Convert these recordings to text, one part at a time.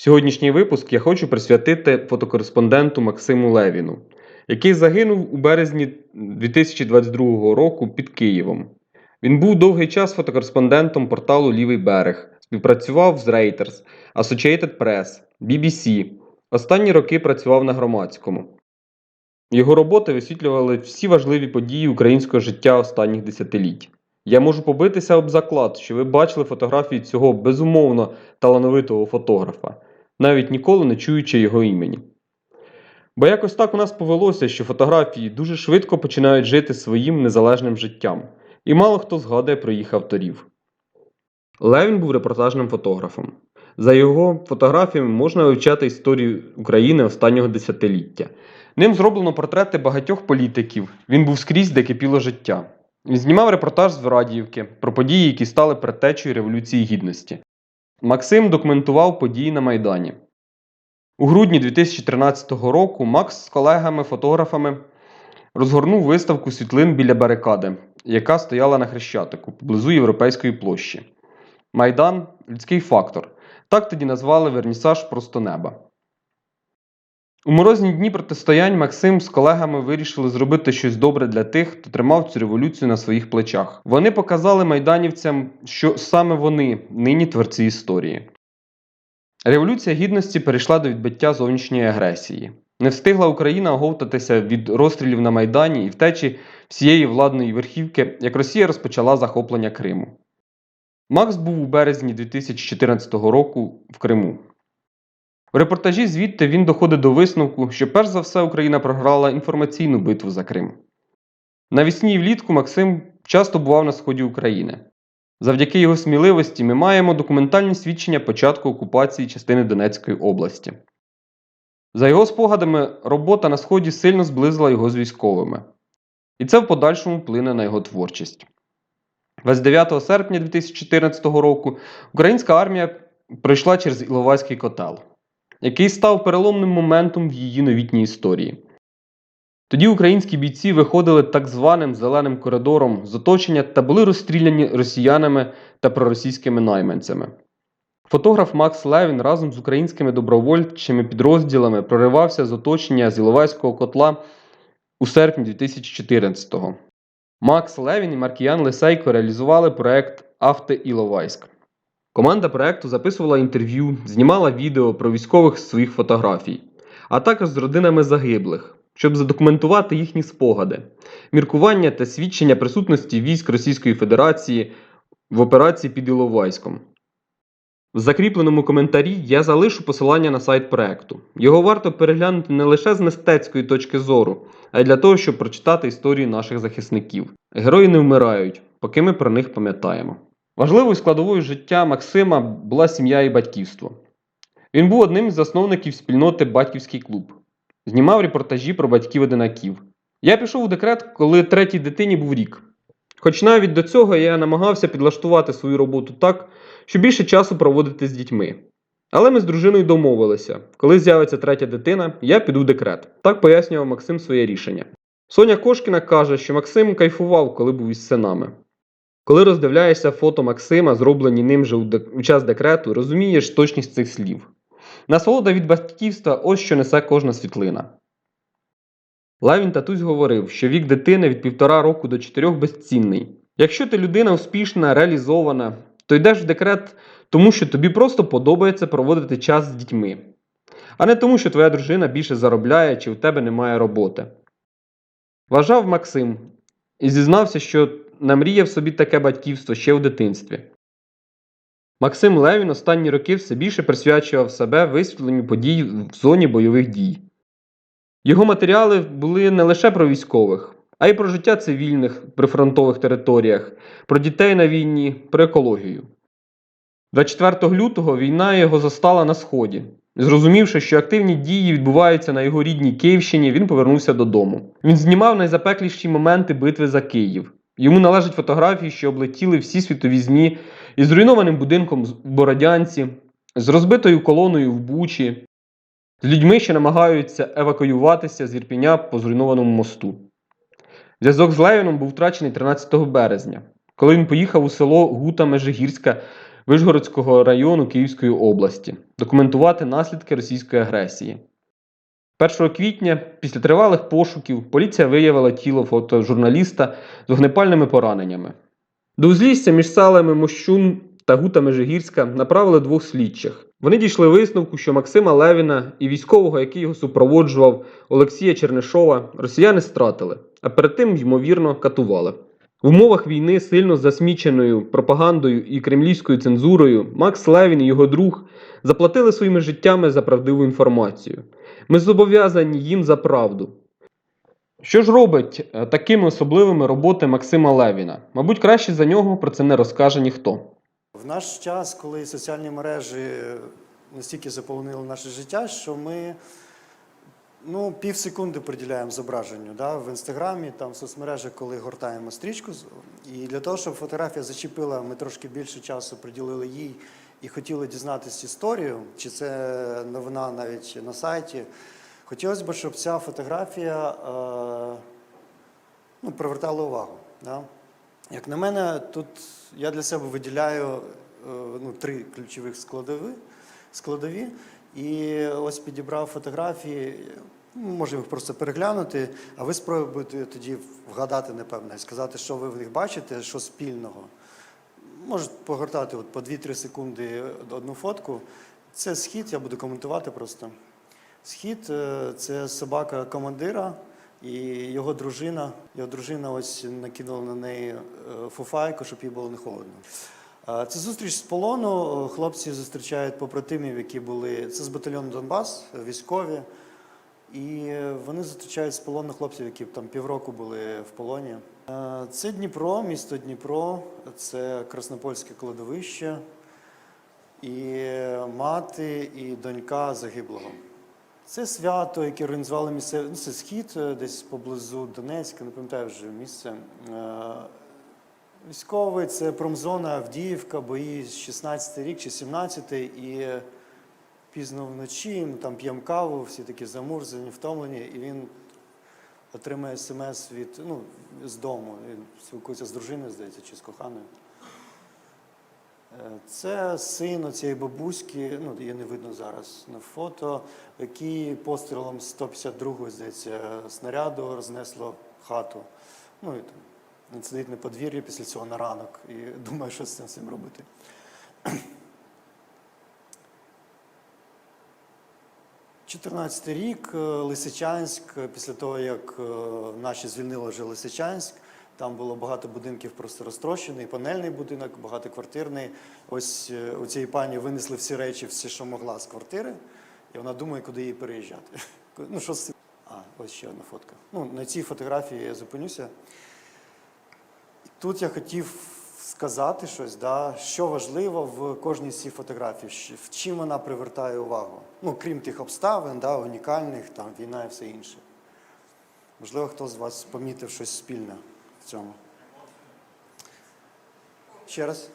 Сьогоднішній випуск я хочу присвятити фотокореспонденту Максиму Левіну, який загинув у березні 2022 року під Києвом. Він був довгий час фотокореспондентом порталу Лівий берег, співпрацював з Reuters, Associated Press, BBC. Останні роки працював на громадському. Його роботи висвітлювали всі важливі події українського життя останніх десятиліть. Я можу побитися об заклад, що ви бачили фотографії цього безумовно талановитого фотографа, навіть ніколи не чуючи його імені. Бо якось так у нас повелося, що фотографії дуже швидко починають жити своїм незалежним життям, і мало хто згадує про їх авторів. Левін був репортажним фотографом. За його фотографіями можна вивчати історію України останнього десятиліття. Ним зроблено портрети багатьох політиків. Він був скрізь, де кипіло життя. Він знімав репортаж з Врадіївки про події, які стали предтечею Революції Гідності. Максим документував події на Майдані. У грудні 2013 року Макс з колегами-фотографами розгорнув виставку світлин біля барикади, яка стояла на Хрещатику поблизу Європейської площі. Майдан людський фактор. Так тоді назвали вернісаж просто неба. У морозні дні протистоянь Максим з колегами вирішили зробити щось добре для тих, хто тримав цю революцію на своїх плечах. Вони показали майданівцям, що саме вони нині творці історії. Революція гідності перейшла до відбиття зовнішньої агресії. Не встигла Україна оговтатися від розстрілів на Майдані і втечі всієї владної верхівки, як Росія розпочала захоплення Криму. Макс був у березні 2014 року в Криму. В репортажі звідти він доходить до висновку, що перш за все Україна програла інформаційну битву за Крим. Навесні і влітку Максим часто бував на сході України. Завдяки його сміливості ми маємо документальні свідчення початку окупації частини Донецької області. За його спогадами, робота на сході сильно зблизила його з військовими, і це в подальшому вплине на його творчість. 29 серпня 2014 року українська армія пройшла через Іловайський котел, який став переломним моментом в її новітній історії. Тоді українські бійці виходили так званим зеленим коридором з оточення та були розстріляні росіянами та проросійськими найманцями. Фотограф Макс Левін разом з українськими добровольчими підрозділами проривався з оточення з Іловайського котла у серпні 2014-го. Макс Левін і Маркіян Лисейко реалізували проект Авто Іловайськ. Команда проекту записувала інтерв'ю, знімала відео про військових з своїх фотографій, а також з родинами загиблих, щоб задокументувати їхні спогади, міркування та свідчення присутності військ Російської Федерації в операції під Іловайськом. В закріпленому коментарі я залишу посилання на сайт проекту. Його варто переглянути не лише з мистецької точки зору, а й для того, щоб прочитати історії наших захисників. Герої не вмирають, поки ми про них пам'ятаємо. Важливою складовою життя Максима була сім'я і батьківство. Він був одним із засновників спільноти Батьківський клуб, знімав репортажі про батьків-одинаків. Я пішов у декрет, коли третій дитині був рік. Хоч навіть до цього я намагався підлаштувати свою роботу так, щоб більше часу проводити з дітьми. Але ми з дружиною домовилися, коли з'явиться третя дитина, я піду в декрет. Так пояснював Максим своє рішення. Соня Кошкіна каже, що Максим кайфував, коли був із синами. Коли роздивляєшся фото Максима, зроблені ним же у, час декрету, розумієш точність цих слів. Насолода від батьківства ось що несе кожна світлина. Левін Татусь говорив, що вік дитини від півтора року до чотирьох безцінний. Якщо ти людина успішна, реалізована, то йдеш в декрет тому, що тобі просто подобається проводити час з дітьми, а не тому, що твоя дружина більше заробляє чи в тебе немає роботи. Вважав Максим і зізнався, що намріяв собі таке батьківство ще в дитинстві. Максим Левін останні роки все більше присвячував себе висвітленню подій в зоні бойових дій. Його матеріали були не лише про військових, а й про життя цивільних при фронтових територіях, про дітей на війні, про екологію. 24 лютого війна його застала на сході. Зрозумівши, що активні дії відбуваються на його рідній Київщині, він повернувся додому. Він знімав найзапекліші моменти битви за Київ. Йому належать фотографії, що облетіли всі світові ЗМІ із зруйнованим будинком в Бородянці, з розбитою колоною в Бучі, з людьми, що намагаються евакуюватися з Ірпіня по зруйнованому мосту. Зв'язок з Левіном був втрачений 13 березня, коли він поїхав у село Гута Межигірська Вишгородського району Київської області, документувати наслідки російської агресії. 1 квітня, після тривалих пошуків, поліція виявила тіло фотожурналіста з вогнепальними пораненнями. До узлісся між селами Мощун та Гута Межигірська направили двох слідчих. Вони дійшли висновку, що Максима Левіна і військового, який його супроводжував, Олексія Чернишова, росіяни стратили, а перед тим, ймовірно, катували. В умовах війни, сильно засміченою пропагандою і кремлівською цензурою, Макс Левін і його друг заплатили своїми життями за правдиву інформацію. Ми зобов'язані їм за правду. Що ж робить е, такими особливими роботи Максима Левіна? Мабуть, краще за нього про це не розкаже ніхто. В наш час, коли соціальні мережі настільки заповнили наше життя, що ми ну, пів секунди приділяємо зображенню да, в інстаграмі, там в соцмережах, коли гортаємо стрічку. І для того, щоб фотографія зачепила, ми трошки більше часу приділили їй і хотіли дізнатися історію, чи це новина навіть на сайті. Хотілося б, щоб ця фотографія е, ну, привертала увагу. Да? Як на мене, тут я для себе виділяю е, ну, три ключових складові, складові. І ось підібрав фотографії, ну, можемо їх просто переглянути, а ви спробуєте тоді вгадати, напевно, і сказати, що ви в них бачите, що спільного. Можете погортати от по 2-3 секунди одну фотку. Це схід, я буду коментувати просто. Схід е, це собака командира і його дружина. Його дружина ось накинула на неї е, фуфайку, щоб їй було не холодно. Е, Це зустріч з полону. Хлопці зустрічають побратимів, які були. Це з батальйону Донбас, військові. І вони зустрічають з полону хлопців, які там півроку були в полоні. Е, Це Дніпро, місто Дніпро, це Краснопольське кладовище. І мати, і донька загиблого. Це свято, яке організували місцеві. Ну, це схід е, десь поблизу Донецька, не пам'ятаю вже місце. Військовий це промзона Авдіївка, бої з 16 рік чи 17 і пізно вночі там п'ємо каву, всі такі замурзані, втомлені, і він отримує смс від ну, з дому. Він спілкується з дружиною, здається, чи з коханою. Е, Це син цієї бабуськи, ну її не видно зараз на фото, який пострілом 152-го, здається, снаряду рознесло хату. Ну і там він сидить на подвір'ї після цього на ранок і думає, що з цим всім робити. Чотирнадцятий рік, е, Лисичанськ, е, після того, як е, наші звільнили вже Лисичанськ, там було багато будинків просто розтрощений, панельний будинок, багатоквартирний. Ось у цієї пані винесли всі речі, все, що могла з квартири, і вона думає, куди їй переїжджати. Ну, що з цим? А, ось ще одна фотка. Ну, на цій фотографії я зупинюся. Тут я хотів сказати щось, да, що важливо в кожній з цих фотографій, щ- в чим вона привертає увагу. Ну, крім тих обставин, да, унікальних, там, війна і все інше. Можливо, хто з вас помітив щось спільне в цьому. Ще раз?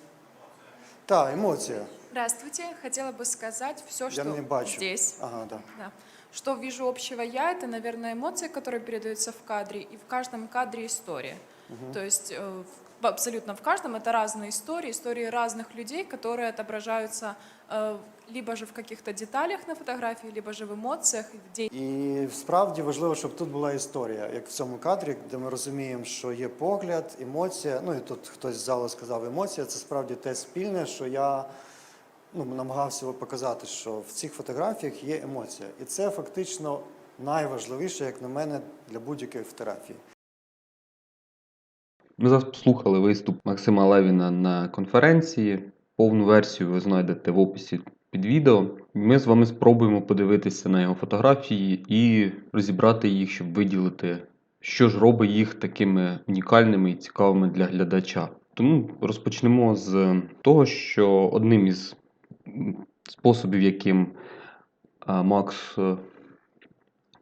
Так, емоція. Здравствуйте. Хотела бы сказать все, Я что не бачу. здесь. Ага, так. Да. Что вижу общего я, это, наверное, эмоции, которые передаются в кадре, и в каждом кадре история. То есть э, в- абсолютно в каждом это разные истории, истории разных людей, которые отображаются э, либо же в каких-то деталях на фотографии, либо же в эмоциях, в де- І справді важливо, щоб тут була історія, як в цьому кадрі, де ми розуміємо, що є погляд, емоція. Ну і тут хтось з залу сказав емоція. Це справді те спільне, що я ну, намагався показати, що в цих фотографіях є емоція. І це фактично найважливіше, як на мене, для будь-якої фотографії. Ми заслухали виступ Максима Левіна на конференції. Повну версію ви знайдете в описі під відео. Ми з вами спробуємо подивитися на його фотографії і розібрати їх, щоб виділити, що ж робить їх такими унікальними і цікавими для глядача. Тому розпочнемо з того, що одним із способів, яким Макс е,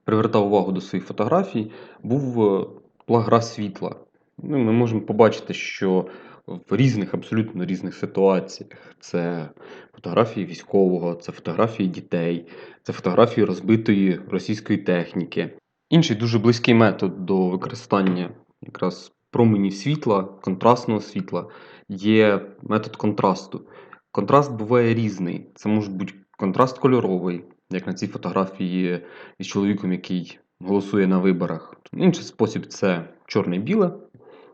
привертав увагу до своїх фотографій, був е, була гра світла. Ну, ми можемо побачити, що в різних, абсолютно різних ситуаціях це фотографії військового, це фотографії дітей, це фотографії розбитої російської техніки. Інший дуже близький метод до використання якраз променів світла, контрастного світла, є метод контрасту. Контраст буває різний. Це може бути контраст кольоровий, як на цій фотографії із чоловіком, який голосує на виборах. Інший спосіб це чорне-біле.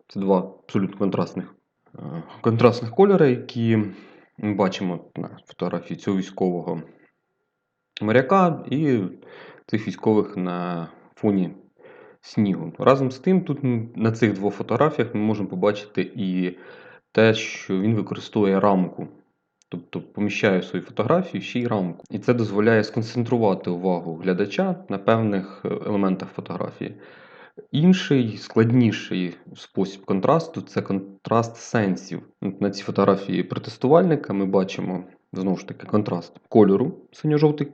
Це два абсолютно контрастних, е, контрастних кольори, які ми бачимо на фотографії цього військового моряка і цих військових на фоні снігу. Разом з тим, тут на цих двох фотографіях ми можемо побачити і те, що він використовує рамку. Тобто поміщає в свої фотографії ще й рамку. І це дозволяє сконцентрувати увагу глядача на певних е, елементах фотографії. Інший складніший спосіб контрасту це контраст сенсів. На цій фотографії протестувальника ми бачимо знову ж таки контраст кольору синьо-жовтий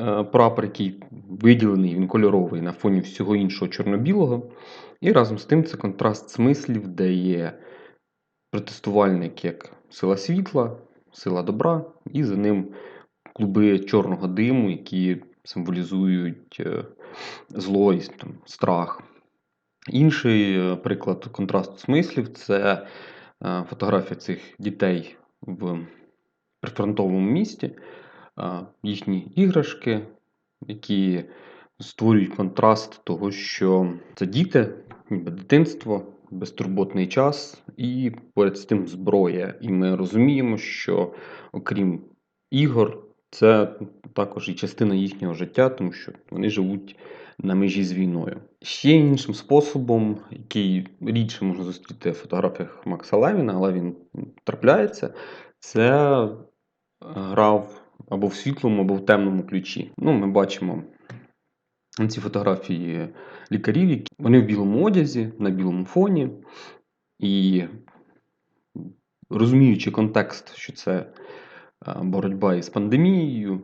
е, прапор, який виділений, він кольоровий на фоні всього іншого чорно-білого. І разом з тим це контраст смислів, де є протестувальник як сила світла, сила добра, і за ним клуби чорного диму, які символізують зло і там, страх. Інший е, приклад контрасту смислів це е, фотографія цих дітей в прифронтовому місті, е, їхні іграшки, які створюють контраст того, що це діти, ніби дитинство, безтурботний час і поряд з тим зброя. І ми розуміємо, що окрім ігор, це також і частина їхнього життя, тому що вони живуть на межі з війною. Ще іншим способом, який рідше можна зустріти в фотографіях Макса Левіна, але він трапляється, це е, грав або в світлому, або в темному ключі. Ну, ми бачимо ці фотографії лікарів, які вони в білому одязі, на білому фоні, і розуміючи контекст, що це боротьба із пандемією,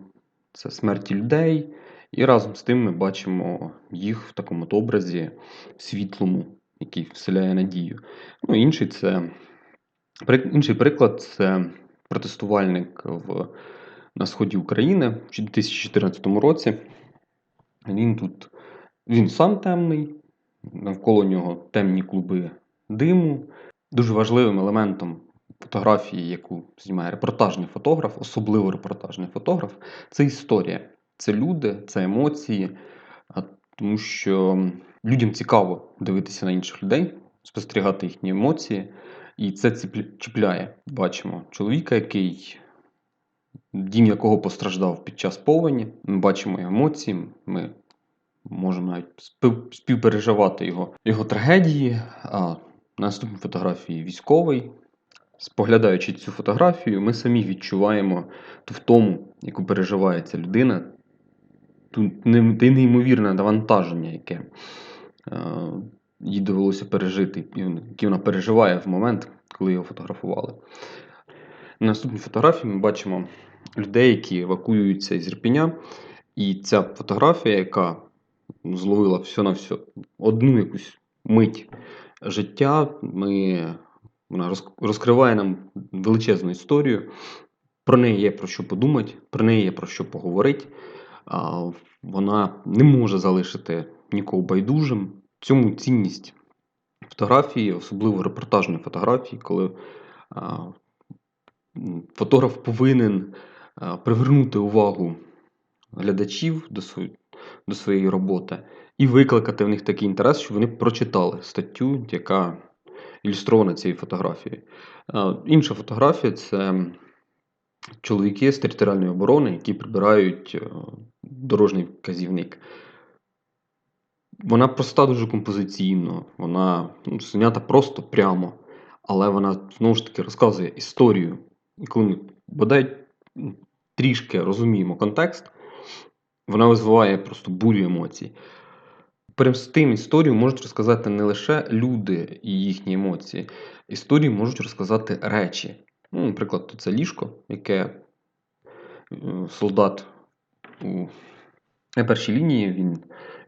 це смерті людей. І разом з тим ми бачимо їх в такому образі світлому, який вселяє надію. Ну, інший, це, інший приклад це протестувальник в, на сході України в 2014 році. Він тут він сам темний, навколо нього темні клуби диму. Дуже важливим елементом фотографії, яку знімає репортажний фотограф, особливо репортажний фотограф, це історія. Це люди, це емоції, тому що людям цікаво дивитися на інших людей, спостерігати їхні емоції, і це чіпляє. Бачимо чоловіка, який дім якого постраждав під час повені. Ми бачимо емоції, ми можемо навіть співпереживати його, його трагедії. А на наступній фотографії військовий. Споглядаючи цю фотографію, ми самі відчуваємо ту втому, яку переживає ця людина, ту те неймовірне навантаження, яке е, їй довелося пережити, яке вона переживає в момент, коли його фотографували. На наступній фотографії ми бачимо людей, які евакуюються із Ірпіня. І ця фотографія, яка зловила все на все, одну якусь мить життя, ми, вона роз- розкриває нам величезну історію. Про неї є про що подумати, про неї є про що поговорити. Вона не може залишити нікого байдужим. Цьому цінність фотографії, особливо репортажної фотографії, коли фотограф повинен привернути увагу глядачів до, свої- до своєї роботи і викликати в них такий інтерес, щоб вони прочитали статтю, яка ілюстрована цією фотографією. Інша фотографія це чоловіки з територіальної оборони, які прибирають е, дорожній вказівник. Вона проста дуже композиційно, вона ну, знята просто прямо, але вона знову ж таки розказує історію. І коли ми бодай трішки розуміємо контекст, вона визиває просто бурю емоцій. Прям з тим історію можуть розказати не лише люди і їхні емоції, історію можуть розказати речі. Ну, наприклад, це ліжко, яке солдат у першій лінії він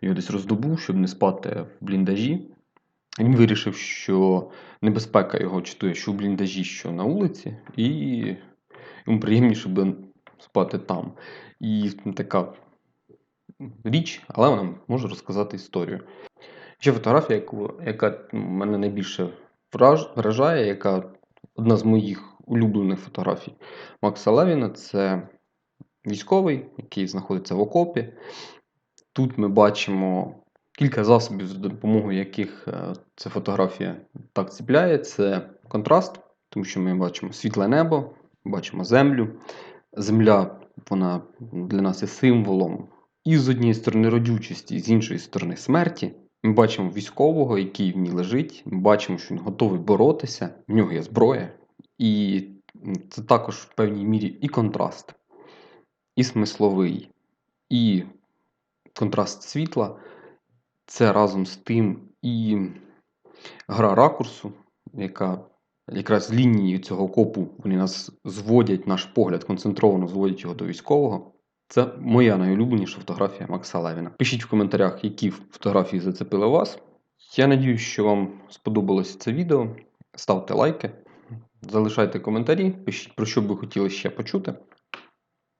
його десь роздобув, щоб не спати в бліндажі. Він вирішив, що небезпека його читує, що в бліндажі, що на вулиці, і йому приємніше буде спати там. І така річ, але вона може розказати історію. Ще фотографія, яка мене найбільше вражає, яка одна з моїх улюблених фотографій Макса Левіна це військовий, який знаходиться в окопі. Тут ми бачимо кілька засобів, за допомогою яких е, ця фотографія так ціпляє. Це контраст, тому що ми бачимо світле небо, бачимо землю. Земля вона для нас є символом і з однієї сторони родючості, з іншої сторони смерті. Ми бачимо військового, який в ній лежить. Ми бачимо, що він готовий боротися, в нього є зброя. І це також в певній мірі і контраст, і смисловий, і контраст світла. Це разом з тим і гра ракурсу, яка якраз з лінії цього копу вони нас зводять, наш погляд концентровано зводять його до військового. Це моя найулюбленіша фотографія Макса Левіна. Пишіть в коментарях, які фотографії зацепили вас. Я надію, що вам сподобалось це відео. Ставте лайки, залишайте коментарі, пишіть про що б ви хотіли ще почути.